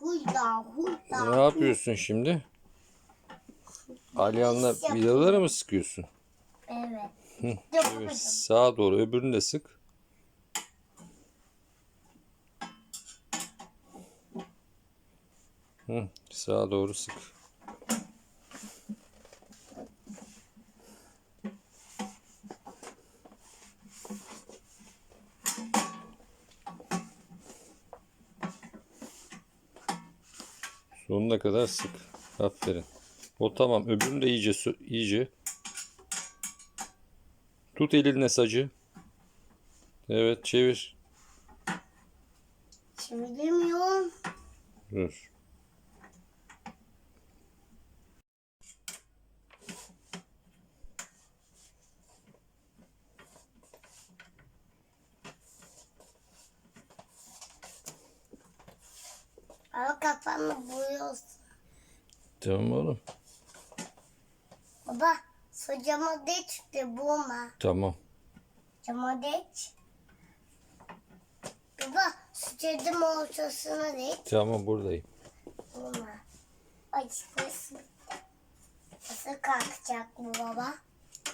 Huyda huyda. Ne yapıyorsun şimdi? Alyanla vidaları mı sıkıyorsun? Evet. Evet, sağa doğru öbürünü de sık. Hı, sağa doğru sık. Sonuna kadar sık. Aferin. O tamam. Öbürünü de iyice iyice. Tut elinle sacı. Evet çevir. Çeviremiyorum. Dur. Ama kafanı boyuyorsun. Tamam oğlum. Baba su cama geç de boğma. Tamam. Cama geç. Baba su cama ortasına geç. Tamam buradayım. Boğma. Ay nasıl? Nasıl kalkacak bu baba?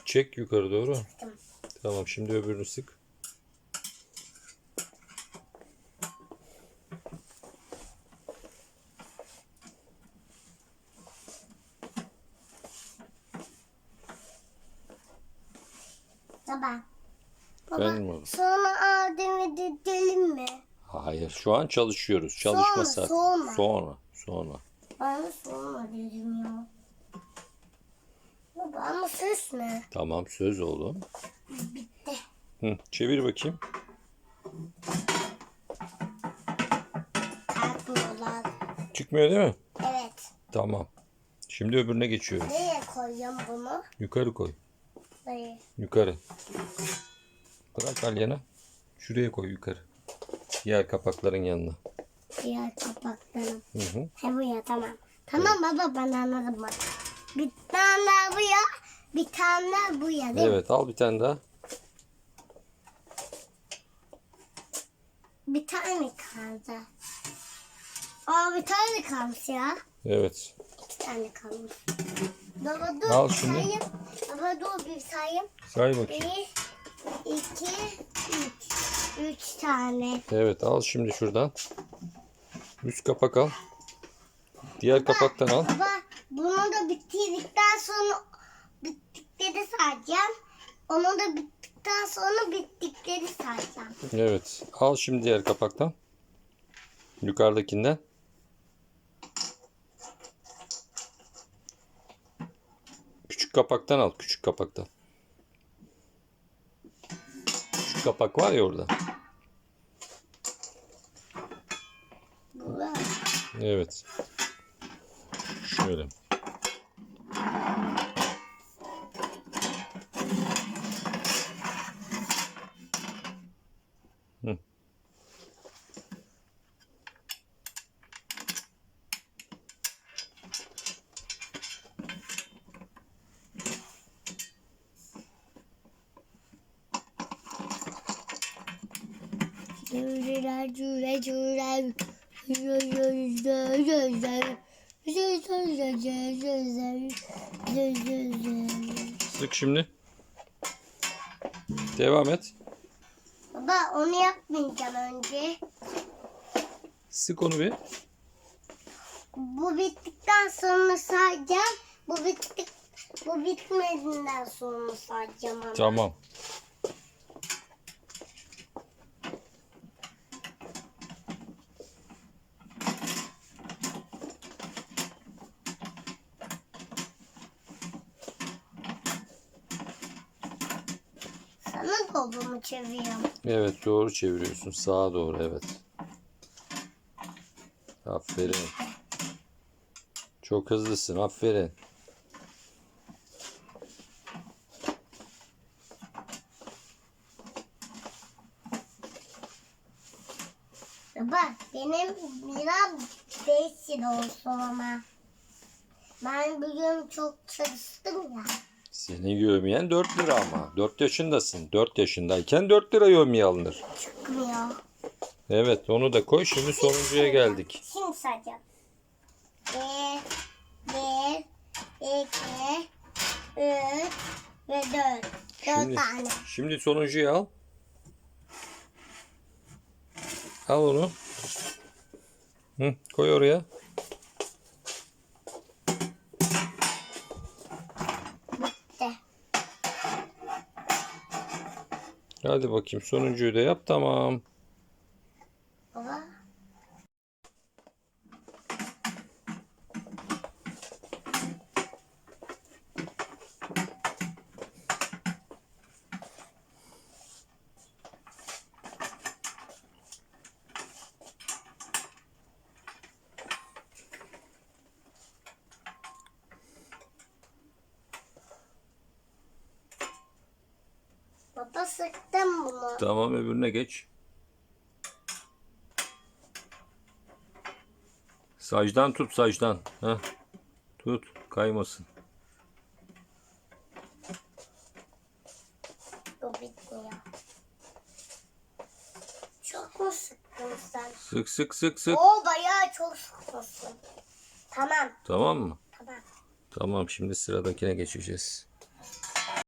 Çek yukarı doğru. Tamam. Tamam şimdi öbürünü sık. Baba. Benim oğlum. Sonra Adem'e de gidelim mi? Hayır şu an çalışıyoruz. Çalışma Sonra, saati. sonra. Sonra. Sonra. Bana sorma dedim ya. Baba ama söz ne? Tamam söz oğlum. Bitti. Hı, çevir bakayım. Kalkmıyorlar. Çıkmıyor değil mi? Evet. Tamam. Şimdi öbürüne geçiyoruz. Nereye koyacağım bunu? Yukarı koy. Buraya. Yukarı. Bırak alyana. Şuraya koy yukarı. Diğer kapakların yanına. Diğer kapaklarım. Hı hı. He buraya tamam. Tamam baba ben anladım bak. Bir tane daha buraya. Bir tane daha buraya değil mi? Evet al bir tane daha. Bir tane kaldı. Aa bir tane kalmış ya. Evet. İki tane kalmış. Baba dur Al şunu. sayayım. Baba dur bir sayayım. Say bakayım. Bir, iki, üç. Üç tane. Evet al şimdi şuradan. Üst kapak al. Diğer kapaktan al. Baba bunu da bitirdikten sonra bittikleri sayacağım. Onu da bittikten sonra bittikleri sayacağım. Evet. Al şimdi diğer kapaktan. Yukarıdakinden. Kapaktan al. Küçük kapaktan. Küçük kapak var ya orada. Evet. Şöyle. Cüreler cüre cüre. Gözler. Sık şimdi. Devam et. Baba onu yapmayacağım önce. Sık onu bir. Bu bittikten sonra sayacağım. Bu bittik bu bitmediğinden sonra sayacağım ama. Tamam. Sana kolumu çeviriyorum. Evet doğru çeviriyorsun. Sağa doğru evet. Aferin. Çok hızlısın. Aferin. Baba benim biraz değişik olsun ama. Ben bugün çok çalıştım ya. Seni yövmeyen 4 lira ama. 4 yaşındasın. 4 yaşındayken 4 lira yövmeye alınır. Çıkmıyor. Evet onu da koy. Şimdi sonuncuya geldik. Şimdi sayacağım. Bir, bir, iki, üç ve dört. Dört Şimdi, tane. şimdi sonuncuyu al. Al onu. Hı, koy oraya. Hadi bakayım sonuncuyu da yap. Tamam. Baba. Sıktım bunu. Tamam öbürüne geç. Sacdan tut sacdan. Heh. Tut kaymasın. Bu bitmiyor. Çok mu sıktın sen? Sık sık sık sık. Oo bayağı çok sıkmışsın. Tamam Tamam mı? tamam. Tamam şimdi sıradakine geçeceğiz.